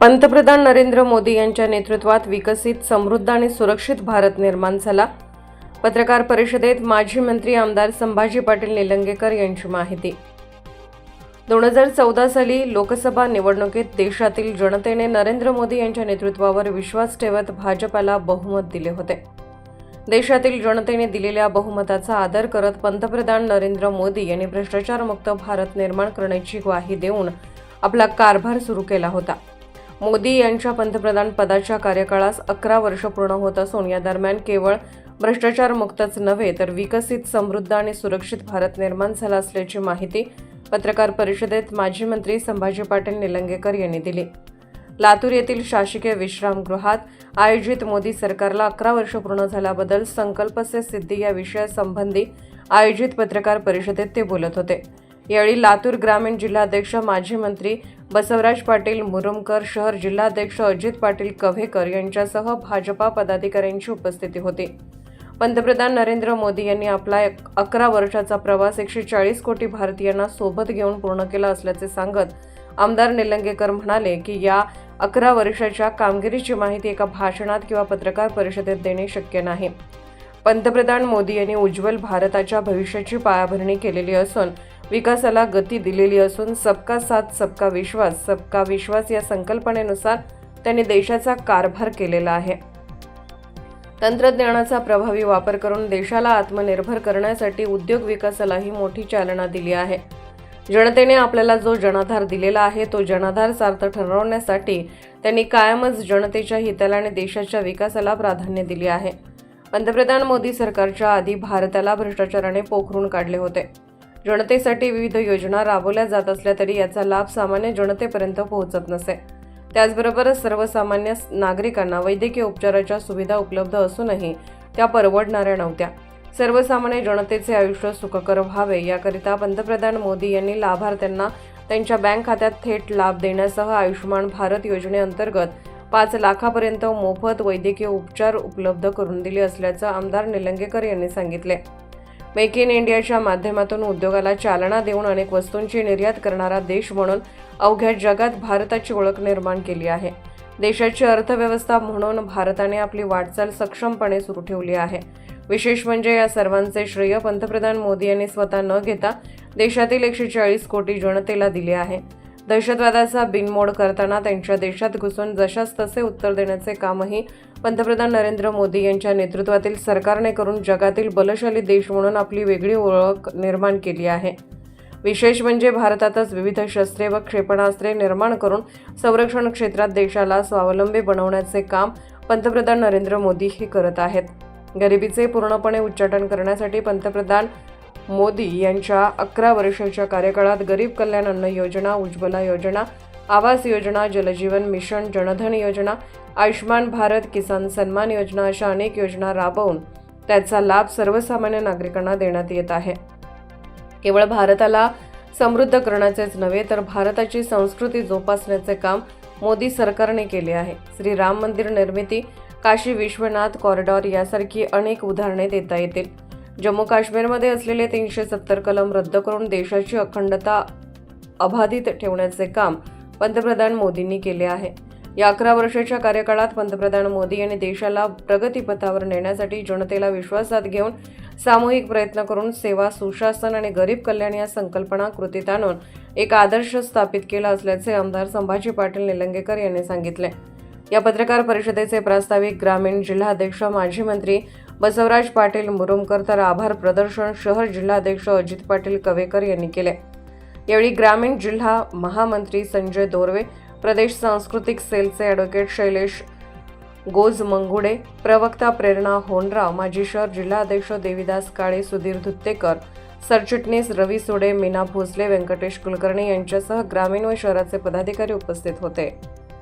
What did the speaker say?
पंतप्रधान नरेंद्र मोदी यांच्या नेतृत्वात विकसित समृद्ध आणि सुरक्षित भारत निर्माण झाला. पत्रकार परिषदेत माजी मंत्री आमदार संभाजी पाटील निलंगेकर यांची माहिती. दोन हजार चौदा साली लोकसभा निवडणुकीत देशातील जनतेने नरेंद्र मोदी यांच्या नेतृत्वावर विश्वास ठेवत भाजपाला बहुमत दिले होते. देशातील जनतेने दिलेल्या बहुमताचा आदर करत पंतप्रधान नरेंद्र मोदी यांनी भ्रष्टाचारमुक्त भारत निर्माण करण्याची ग्वाही देऊन आपला कारभार सुरू केला होता. मोदी यांच्या पंतप्रधान पदाच्या कार्यकाळास अकरा वर्ष पूर्ण होत असून या दरम्यान केवळ भ्रष्टाचारमुक्तच नव्हे तर विकसित समृद्ध आणि सुरक्षित भारत निर्माण झाला असल्याची माहिती पत्रकार परिषदेत माजी मंत्री संभाजी पाटील निलंगेकर यांनी दिली. लातूर येथील शासकीय विश्रामगृहात आयोजित मोदी सरकारला अकरा वर्ष पूर्ण झाल्याबद्दल संकल्प से सिद्धी या विषयासंबंधी आयोजित पत्रकार परिषदेत ते बोलत होते. यावेळी लातूर ग्रामीण जिल्हाध्यक्ष माजी मंत्री बसवराज पाटील मुरुमकर शहर जिल्हाध्यक्ष अजित पाटील कव्हेकर यांच्यासह भाजपा पदाधिकाऱ्यांची उपस्थिती होती. पंतप्रधान नरेंद्र मोदी यांनी आपला अकरा वर्षाचा प्रवास एकशे चाळीस कोटी भारतीयांना सोबत घेऊन पूर्ण केला असल्याचे सांगत आमदार निलंगेकर म्हणाले की या अकरा वर्षाच्या कामगिरीची माहिती एका भाषणात किंवा पत्रकार परिषदेत देणे शक्य नाही. पंतप्रधान मोदी यांनी उज्ज्वल भारताच्या भविष्याची पायाभरणी केलेली असून विकासाला गती दिलेली असून सबका साथ सबका विश्वास सबका विश्वास या संकल्पनेनुसार त्यांनी देशाचा कारभार केलेला आहे. तंत्रज्ञानाचा प्रभावी वापर करून देशाला आत्मनिर्भर करण्यासाठी उद्योग विकासालाही मोठी चालना दिली आहे. जनतेने आपल्याला जो जनाधार दिलेला आहे तो जनाधार सार्थ ठरवण्यासाठी त्यांनी कायमच जनतेच्या हिताला आणि देशाच्या विकासाला प्राधान्य दिले आहे. पंतप्रधान मोदी सरकारच्या आधी भारताला भ्रष्टाचाराने पोखरून काढले होते. जनतेसाठी विविध योजना राबवल्या जात असल्या तरी याचा लाभ सामान्य जनतेपर्यंत पोहोचत नसे. त्याचबरोबर सर्वसामान्य नागरिकांना वैद्यकीय उपचाराच्या सुविधा उपलब्ध असूनही त्या परवडणाऱ्या नव्हत्या. सर्वसामान्य जनतेचे आयुष्य सुखकर व्हावे याकरिता पंतप्रधान मोदी यांनी लाभार्थ्यांना त्यांच्या बँक खात्यात थेट लाभ देण्यासह आयुष्यमान भारत योजनेअंतर्गत पाच लाखापर्यंत मोफत वैद्यकीय उपचार उपलब्ध करून दिले असल्याचं आमदार निलंगेकर यांनी सांगितले. मेक इन इंडियाच्या माध्यमातून उद्योगाला चालना देऊन अनेक वस्तूंची निर्यात करणारा देश म्हणून अवघ्या जगात भारताची ओळख निर्माण केली आहे. देशाची अर्थव्यवस्था म्हणून भारताने आपली वाटचाल सक्षमपणे सुरू ठेवली आहे. विशेष म्हणजे या सर्वांचे श्रेय पंतप्रधान मोदी यांनी स्वतः न घेता देशातील एकशे चाळीस कोटी जनतेला दिले आहे. दहशतवादाचा बिनमोड करताना त्यांच्या देशात घुसून जशास तसे उत्तर देण्याचे कामही पंतप्रधान नरेंद्र मोदी यांच्या नेतृत्वातील सरकारने करून जगातील बलशाली देश म्हणून आपली वेगळी ओळख निर्माण केली आहे. विशेष म्हणजे भारतातच विविध शस्त्रे व क्षेपणास्त्रे निर्माण करून संरक्षण क्षेत्रात देशाला स्वावलंबी बनवण्याचे काम पंतप्रधान नरेंद्र मोदी हे करत आहेत. गरिबीचे पूर्णपणे उच्चाटन करण्यासाठी पंतप्रधान मोदी यांच्या अकरा वर्षाच्या कार्यकाळात गरीब कल्याण अन्न योजना उज्ज्वला योजना आवास योजना जलजीवन मिशन जनधन योजना आयुष्मान भारत किसान सन्मान योजना अशा अनेक योजना राबवून त्याचा लाभ सर्वसामान्य नागरिकांना देण्यात येत आहे. केवळ भारताला समृद्ध करण्याचेच नव्हे तर भारताची संस्कृती जोपासण्याचे काम मोदी सरकारने केले आहे. श्री राम मंदिर निर्मिती काशी विश्वनाथ कॉरिडॉर यासारखी अनेक उदाहरणे देता येतील. जम्मू काश्मीरमध्ये असलेले तीनशे सत्तर कलम रद्द करून देशाची अखंडता अबाधित ठेवण्याचे काम पंतप्रधान मोदींनी केले आहे. या अकरा वर्षाच्या कार्यकाळात पंतप्रधान मोदी यांनी देशाला प्रगतीपथावर नेण्यासाठी जनतेला विश्वासात घेऊन सामूहिक प्रयत्न करून सेवा सुशासन आणि गरीब कल्याण या संकल्पना कृतीत आणून एक आदर्श स्थापित केला असल्याचे आमदार संभाजी पाटील निलंगेकर यांनी सांगितले. या पत्रकार परिषदेचे प्रास्ताविक ग्रामीण जिल्हाध्यक्ष माजी मंत्री बसवराज पाटील मुरुमकर तर आभार प्रदर्शन शहर जिल्हाध्यक्ष अजित पाटील कवेकर यांनी केले. यावेळी ग्रामीण जिल्हा महामंत्री संजय दोरवे प्रदेश सांस्कृतिक सेलचे ॲडव्होकेट शैलेश गोज मंगुडे प्रवक्ता प्रेरणा होनराव माजी शहर जिल्हाध्यक्ष देविदास काळे सुधीर धुत्तेकर सरचिटणीस रवी सुडे मीना भोसले व्यंकटेश कुलकर्णी यांच्यासह ग्रामीण व शहराचे पदाधिकारी उपस्थित होते.